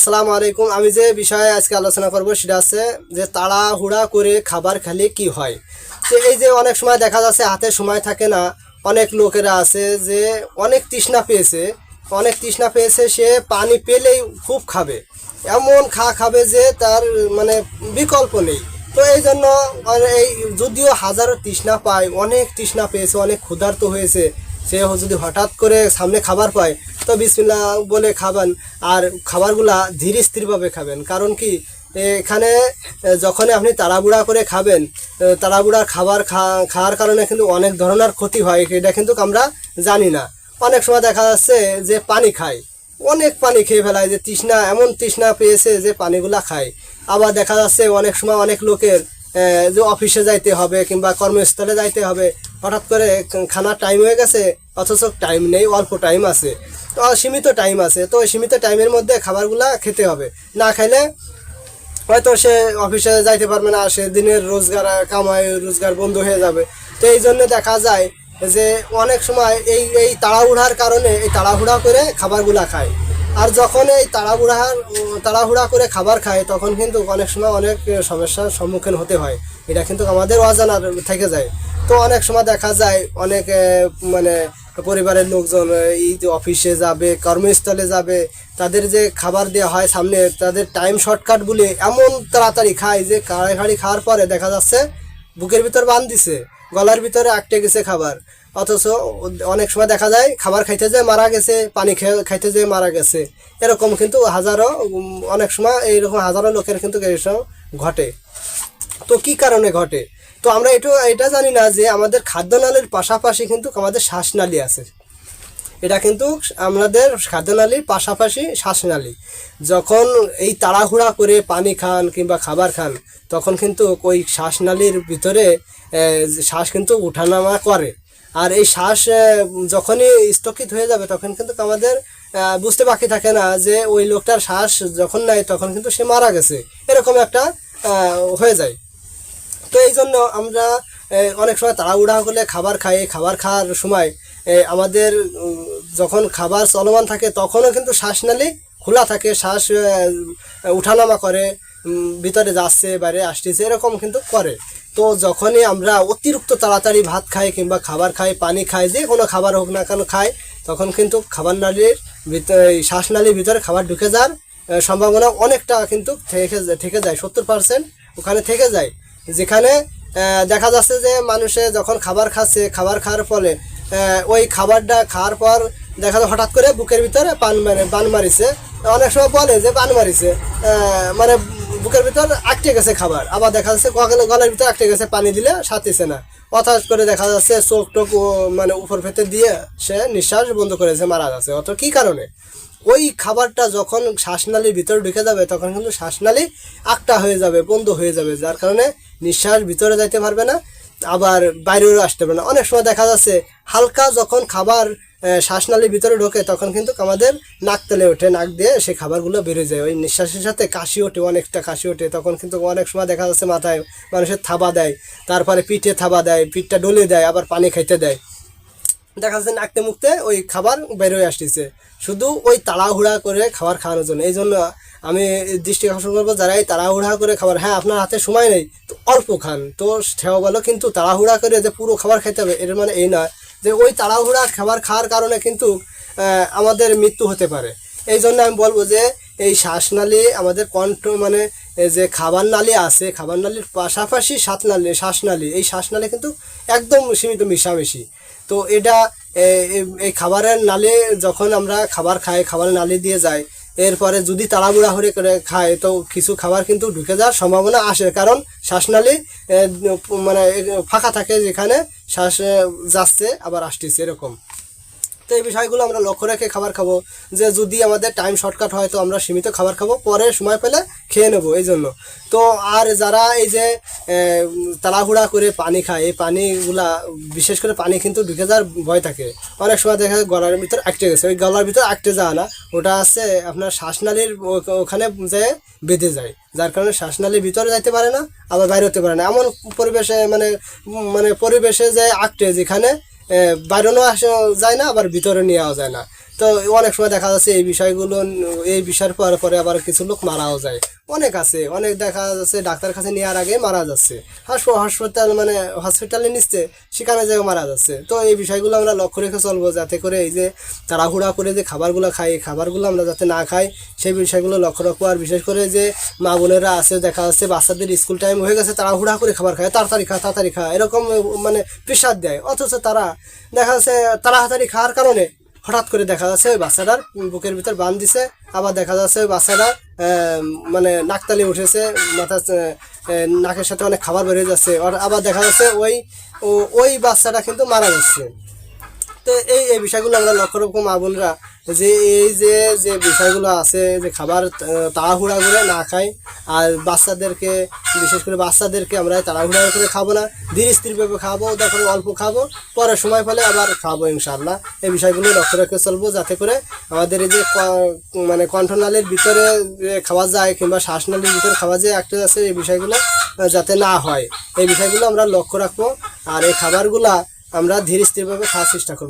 আসসালামু আলাইকুম। আমি যে বিষয়ে আজকে আলোচনা করব সেটা আছে যে তাড়াহুড়া করে খাবার খেলে কি হয়। তো এই যে অনেক সময় দেখা যাচ্ছে হাতে সময় থাকে না, অনেক লোকেরা আছে যে অনেক তৃষ্ণা পেয়েছে, অনেক তৃষ্ণা পেয়েছে, সে পানি পেলেই খুব খাবে। এমন খা খাবে যে তার মানে বিকল্প নেই। তো এই জন্য এই যদিও হাজারো তৃষ্ণা পায়, অনেক তৃষ্ণা পেয়েছে, অনেক ক্ষুধার্ত হয়েছে সে যদি হঠাৎ করে সামনে খাবার পায় তো বিসমিল্লা বলে খাবেন আর খাবারগুলা ধীর স্থিরভাবে খাবেন। কারণ কি? এখানে যখন আপনি তাড়াহুড়া করে খাবেন আহ, তাড়াহুড়ার খাবার খাওয়ার কারণে কিন্তু অনেক ধরনের ক্ষতি হয় এটা কিন্তু আমরা জানি না। অনেক সময় দেখা যাচ্ছে যে পানি খায় অনেক পানি খেয়ে ফেলায় যে তৃষ্ণা এমন তৃষ্ণা পেয়েছে যে পানিগুলা খায়। আবার দেখা যাচ্ছে অনেক সময় অনেক লোকের যে অফিসে যাইতে হবে কিংবা কর্মস্থলে যাইতে হবে, হঠাৎ করে খানার টাইম হয়ে গেছে, অথচ টাইম নেই, অল্প টাইম আছে। তো সীমিত টাইম আছে, তো সীমিত টাইমের মধ্যে খাবারগুলা খেতে হবে। না খাইলে হয়তো সে অফিসে যাইতে পারবে না, সে দিনের রোজগার, কামাই, রোজগার বন্ধ হয়ে যাবে। তো এই জন্য দেখা যায় যে অনেক সময় এই এই তাড়াহুড়ার কারণে, এই তাড়াহুড়া করে খাবারগুলা খায়। আর যখন এই তাড়াহুড়ার তাড়াহুড়া করে খাবার খায়, তখন কিন্তু অনেক সময় অনেক সমস্যার সম্মুখীন হতে হয়। এটা কিন্তু আমাদের অজানার থেকে যায়। তো অনেক সময় দেখা যায়, অনেক মানে পরিবারের লোকজন, এই যে অফিসে যাবে, কর্মস্থলে যাবে, তাদের যে খাবার দেওয়া হয় সামনে, তাদের টাইম শর্টকাট বলে এমন তাড়াতাড়ি খায় যে কাড়াকাড়ি খাওয়ার পরে দেখা যাচ্ছে, বুকের ভিতর বান দিছে, গলার ভিতরে আটকে গেছে খাবার। অথচ অনেক সময় দেখা যায় খাবার খাইতে যেয়ে মারা গেছে, পানি খাইতে যেয়ে মারা গেছে। এরকম কিন্তু হাজারো অনেক সময় এইরকম হাজারো লোকের কিন্তু এইসব ঘটে। তো কি কারণে ঘটে? তো আমরা এটা এটা জানি না যে আমাদের খাদ্যনালীর পাশাপাশি কিন্তু আমাদের শ্বাসনালী আছে। এটা কিন্তু আমাদের খাদ্যনালীর পাশাপাশি শ্বাসনালী। যখন এই তাড়াহুড়া করে পানি খান কিংবা খাবার খান, তখন কিন্তু ওই শ্বাসনালীর ভিতরে শ্বাস কিন্তু উঠানামা করে। আর এই শ্বাস যখনই স্থগিত হয়ে যাবে, তখন কিন্তু আমাদের বুঝতে বাকি থাকে না যে ওই লোকটার শ্বাস যখন নেয় তখন কিন্তু সে মারা গেছে। এরকম একটা হয়ে যায়। তো এই জন্য আমরা অনেক সময় তাড়াহুড়া করলে খাবার খাই। খাবার খাওয়ার সময় আমাদের যখন খাবার চলমান থাকে, তখনও কিন্তু শ্বাসনালী খোলা থাকে। শ্বাস উঠানামা করে ভিতরে যাচ্ছে, বাইরে আসতেছে, এরকম কিন্তু করে। তো যখনই আমরা অতিরিক্ত তাড়াতাড়ি ভাত খাই কিংবা খাবার খাই, পানি খাই, যে কোনো খাবার হোক না কেন খাই, তখন কিন্তু খাবার নালীর শ্বাসনালীর ভিতরে খাবার ঢুকে যাওয়ার সম্ভাবনা অনেকটা কিন্তু থেকে থেকে যায়, সত্তর পার্সেন্ট ওখানে থেকে যায়। যেখানে দেখা যাচ্ছে যে মানুষে যখন খাবার খাচ্ছে, খাবার খাওয়ার ফলে ওই খাবারটা খাওয়ার পর দেখা যায় হঠাৎ করে বুকের ভিতরে পান মানে পান মারিছে। অনেক সময় বলে যে পান মারিছে। মানে বুকের ভিতর আটকে গেছে খাবার। আবার দেখা যাচ্ছে গলার গলার ভিতর আটকে গেছে, পানি দিলে সাথেছে না। হঠাৎ করে দেখা যাচ্ছে চোখ টোক মানে উপর ফেতে দিয়ে সে নিঃশ্বাস বন্ধ করেছে মারা যাচ্ছে অত কি কারণে? ওই খাবারটা যখন শ্বাসনালীর ভিতরে ঢুকে যাবে, তখন কিন্তু শ্বাসনালী একটা হয়ে যাবে, বন্ধ হয়ে যাবে, যার কারণে নিঃশ্বাস ভিতরে যাইতে পারবে না, আবার বাইরেও আসতে পারবে না। অনেক সময় দেখা যাচ্ছে হালকা যখন খাবার শ্বাসনালীর ভিতরে ঢোকে, তখন কিন্তু আমাদের নাক তেলে ওঠে, নাক দিয়ে সেই খাবারগুলো বেড়ে যায়। ওই নিঃশ্বাসের সাথে কাশি ওঠে, অনেকটা কাশি ওঠে, তখন কিন্তু অনেক সময় দেখা যাচ্ছে মাথায় মানুষের থাবা দেয়, তারপরে পিঠে থাবা দেয়, পিঠটা ডলে দেয়, আবার পানি খাইতে দেয়। দেখা যাচ্ছে নাকতে মুখতে ওই খাবার বেরোয় আসতেছে। শুধু ওই তাড়াহুড়া করে খাবার খাওয়ানোর জন্য। এই জন্য আমি দৃষ্টি আকর্ষণ করব যারা এই তাড়াহুড়া করে খাবার হ্যাঁ আপনার হাতে সময় নেই, তো অল্প খান। তো সেও ভালো কিন্তু তাড়াহুড়া করে যে পুরো খাবার খেতে হবে, এর মানে এই নয়। যে ওই তাড়াহুড়া খাবার খাওয়ার কারণে কিন্তু আমাদের মৃত্যু হতে পারে। এই জন্য আমি বলব যে, এই শ্বাসনালী আমাদের কণ্ঠ মানে যে খাবার নালী আছে, খাবার নালীর পাশাপাশি শ্বাসনালী শ্বাসনালী, এই শ্বাসনালী কিন্তু একদম সীমিত মিশামিশি। তো এটা এই খাবারের নালে যখন আমরা খাবার খাই, খাবারের নালি দিয়ে যাই এরপরে যদি তাড়াহুড়া হরে করে খায়, তো কিছু খাবার কিন্তু ঢুকে যাওয়ার সম্ভাবনা আসে। কারণ শ্বাসনালী মানে ফাঁকা থাকে যেখানে শ্বাস যাচ্ছে, আবার আসতেছে, এরকম। তো এই বিষয়গুলো আমরা লক্ষ্য রেখে খাবার খাব। যে যদি আমাদের টাইম শর্টকাট হয়, তো আমরা সীমিত খাবার খাব, পরে সময় পেলে খেয়ে নেব এই জন্য। তো আর যারা এই যে তাড়াহুড়া করে পানি খায়, এই পানিগুলা, বিশেষ করে পানি কিন্তু ঢুকে যাওয়ার ভয় থাকে। অনেক সময় দেখা যায় গলার ভিতর আটকে গেছে। ওই গলার ভিতর আটকে যাওয়া না। ওটা আছে আপনার শ্বাসনালীর ওখানে যে বেঁধে যায়। যার কারণে শ্বাসনালীর ভিতরে যাইতে পারে না, আবার বাইরে হতে পারে না। এমন পরিবেশে মানে মানে পরিবেশে যে আটকে, যেখানে বাইরেও আসা যায় না আবার ভিতরে নেওয়া যায় না। তো অনেক সময় দেখা যাচ্ছে এই বিষয়গুলো, এই বিষয়ের পর পরে আবার কিছু লোক মারাও যায়। অনেক আছে, অনেক দেখা যাচ্ছে ডাক্তার কাছে নেওয়ার আগে মারা যাচ্ছে। হাসপাতাল মানে হসপিটালে নিচ্ছে, সেখানে যেয়ে মারা যাচ্ছে। তো এই বিষয়গুলো আমরা লক্ষ্য রেখে চলবো যাতে করে এই যে তাড়াহুড়া করে যে খাবারগুলো খাই খাবারগুলো আমরা যাতে না খাই, সেই বিষয়গুলো লক্ষ্য রাখব। আর বিশেষ করে যে মা বোনেরা আছে, দেখা যাচ্ছে বাচ্চাদের স্কুল টাইম হয়ে গেছে, তাড়াহুড়া করে খাবার খায়, তাড়াতাড়ি খা তাড়াতাড়ি খা এরকম মানে প্রেশার দেয়। অথচ তারা দেখা যাচ্ছে তাড়াতাড়ি খাওয়ার কারণে হঠাৎ করে দেখা যাচ্ছে ওই বাচ্চাটার বুকের ভিতর বান দিছে, আবার দেখা যাচ্ছে ওই বাচ্চাটা মানে নাকতালি উঠেছে, মাথা নাকের সাথে অনেক খাবার বেরিয়ে যাচ্ছে আবার দেখা যাচ্ছে ওই ওই বাচ্চাটা কিন্তু মারা যাচ্ছে। তো এই এই বিষয়গুলো আমরা লক্ষ্য রকম মা বোনরা। যে, এই যে যে বিষয়গুলো আছে যে খাবার তাড়াহুড়া করে না খাই, আর বাচ্চাদেরকে, বিশেষ করে বাচ্চাদেরকে আমরা তাড়াহুড়া করে খাব না, ধীরে স্থিরভাবে খাব তখন অল্প খাব, পরে সময় পেলে আবার খাব ইনশাল্লাহ এই বিষয়গুলো লক্ষ্য রেখে চলবো যাতে করে আমাদের এই যে মানে কণ্ঠনালীর ভিতরে খাওয়া যায় কিংবা শ্বাসনালীর ভিতরে খাওয়া যায় একটা আছে, এই বিষয়গুলো যাতে না হয়। এই বিষয়গুলো আমরা লক্ষ্য রাখব, আর এই খাবারগুলা আমরা ধীরে স্থিরভাবে খাওয়ার চেষ্টা করব।